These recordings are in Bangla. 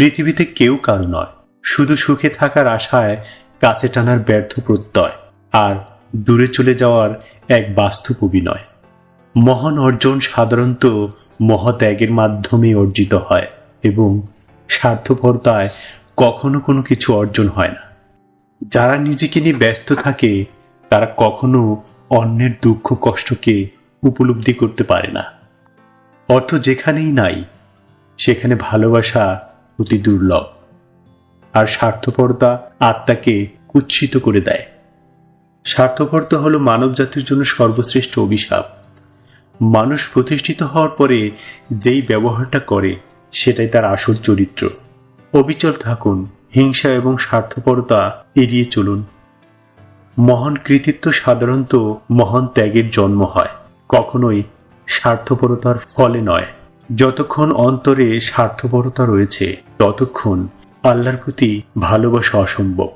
পৃথিবীতে কেউ কারও নয়। শুধু সুখে থাকার আশায় কাছে টানার ব্যর্থ প্রত্যয় আর দূরে চলে যাওয়ার এক বাস্তব অভিনয়। মহান অর্জন সাধারণত মহাত্যাগের মাধ্যমে অর্জিত হয় এবং স্বার্থপরতায় কখনো কোনো কিছু অর্জন হয় না। যারা নিজেকে নিয়ে ব্যস্ত থাকে, তারা কখনো অন্যের দুঃখ কষ্টকে উপলব্ধি করতে পারে না। অর্থ যেখানেই নাই, সেখানে ভালোবাসা অতি দুর্লভ। আর স্বার্থপরতা আত্মাকে কুৎসিত করে দেয়। স্বার্থপরতা হলো মানব জাতির জন্য সর্বশ্রেষ্ঠ অভিশাপ। মানুষ প্রতিষ্ঠিত হওয়ার পরে যেই ব্যবহারটা করে, সেটাই তার আসল চরিত্র। অবিচল থাকুন, হিংসা এবং স্বার্থপরতা এড়িয়ে চলুন। মহান কৃতিত্ব সাধারণত মহান ত্যাগের জন্ম হয়, কখনোই স্বার্থপরতার ফলে নয়। যতক্ষণ অন্তরে স্বার্থপরতা রয়েছে, ততক্ষণ আল্লাহর প্রতি ভালোবাসা অসম্ভব।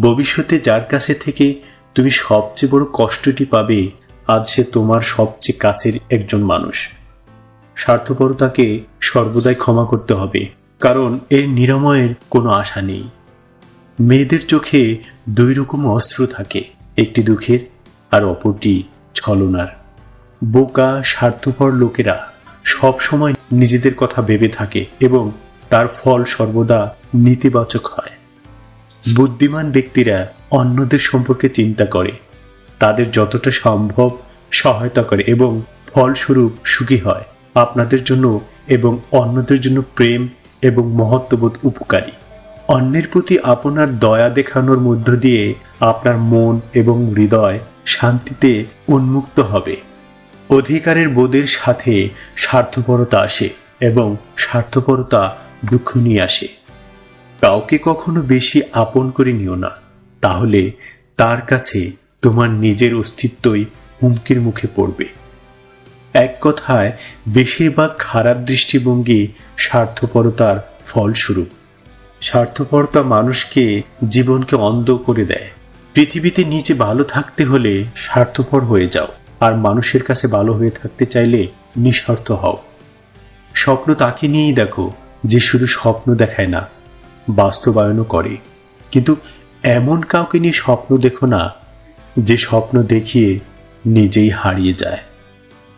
ভবিষ্যতে যার কাছে থেকে তুমি সবচেয়ে বড় কষ্টটি পাবে, আজ সে তোমার সবচেয়ে কাছের একজন মানুষ। স্বার্থপরতাকে সর্বদাই ক্ষমা করতে হবে, কারণ এর নিরাময়ের কোনো আশা নেই। মেয়েদের চোখে দুই রকম অস্ত্র থাকে, একটি দুঃখের আর অপরটি ছলনার। বোকা, স্বার্থপর লোকেরা সব সময় নিজেদের কথা ভেবে থাকে এবং তার ফল সর্বদা নেতিবাচক হয়। বুদ্ধিমান ব্যক্তিরা অন্যদের সম্পর্কে চিন্তা করে, তাদের যতটা সম্ভব সহায়তা করে এবং ফলস্বরূপ সুখী হয়। আপনাদের জন্য এবং অন্যদের জন্য প্রেম এবং মহত্ববোধ উপকারী। অন্যের প্রতি আপনার দয়া দেখানোর মধ্য দিয়ে আপনার মন এবং হৃদয় শান্তিতে উন্মুক্ত হবে। অধিকারের বোধের সাথে স্বার্থপরতা আসে এবং স্বার্থপরতা দুঃখ নিয়ে আসে। কাউকে কখনো বেশি আপন করে নিও না। তাহলে তার কাছে তোমার নিজের অস্তিত্বই হুমকির মুখে পড়বে। এক কথায়, বেশিরভাগ খারাপ দৃষ্টিভঙ্গি স্বার্থপরতার ফলস্বরূপ। স্বার্থপরতা মানুষকে জীবনকে অন্ধ করে দেয়। পৃথিবীতে নিচে ভালো থাকতে হলে স্বার্থপর হয়ে যাও। আর মানুষের কাছে ভালো হয়ে থাকতে চাইলে নিঃস্বার্থ হও। স্বপ্ন তাকে নিয়েই দেখো যে শুধু স্বপ্ন দেখায় না, বাস্তবায়নও করে। কিন্তু এমন কাউকে নিয়ে স্বপ্ন দেখো না যে স্বপ্ন দেখিয়ে নিজেই হারিয়ে যায়।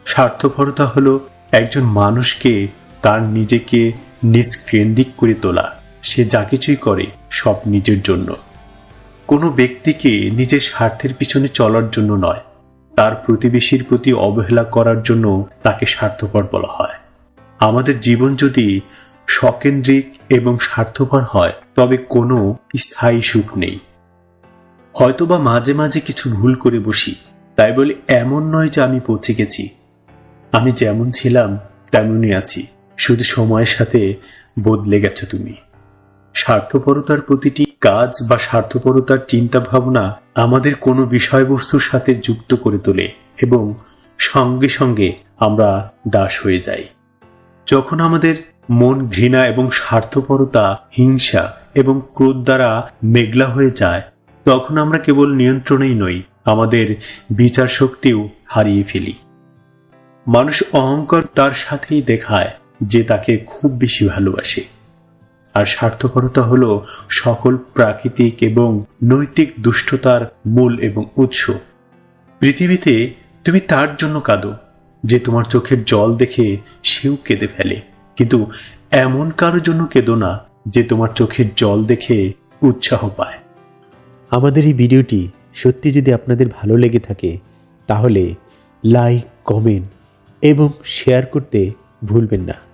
স্বার্থপরতা হলো একজন মানুষকে তার নিজেকে নিষ্কেন্দ্রিক করে তোলা। সে যা কিছুই করে সব নিজের জন্য। কোনো ব্যক্তিকে নিজের স্বার্থের পিছনে চলার জন্য নয়। তার প্রতিবেশীর প্রতি অবহেলা করার জন্য তাকে স্বার্থপর বলা হয়। আমাদের জীবন যদি স্বকেন্দ্রিক এবং স্বার্থপর হয়, তবে কোনো স্থায়ী সুখ নেই। হয়তোবা মাঝে মাঝে কিছু ভুল করে বসি, তাই বলে এমন নয় যে আমি পৌঁছে গেছি। আমি যেমন ছিলাম, তেমনই আছি। শুধু সময়ের সাথে বদলে গেছো তুমি। স্বার্থপরতার প্রতিটি কাজ বা স্বার্থপরতার চিন্তা ভাবনা আমাদের কোনো বিষয়বস্তুর সাথে যুক্ত করে তোলে এবং সঙ্গে সঙ্গে আমরা দাস হয়ে যাই। যখন আমাদের মন ঘৃণা এবং স্বার্থপরতা, হিংসা এবং ক্রোধ দ্বারা মেঘলা হয়ে যায়, তখন আমরা কেবল নিয়ন্ত্রণেই নই, আমাদের বিচার শক্তিও হারিয়ে ফেলি। মানুষ অহংকার তার সাথেই দেখায়, যে তাকে খুব বেশি ভালোবাসে। আর স্বার্থপরতা হলো সকল প্রাকৃতিক এবং নৈতিক দুষ্টতার মূল এবং উৎস। পৃথিবীতে তুমি তার জন্য কাঁদো, যে তোমার চোখের জল দেখে সেও কেঁদে ফেলে। কিন্তু এমন কারোর জন্য কেঁদো না, যে তোমার চোখের জল দেখে উৎসাহ পায়। আমাদের এই ভিডিওটি সত্যি যদি আপনাদের ভালো লেগে থাকে, তাহলে লাইক, কমেন্ট এবং শেয়ার করতে ভুলবেন না।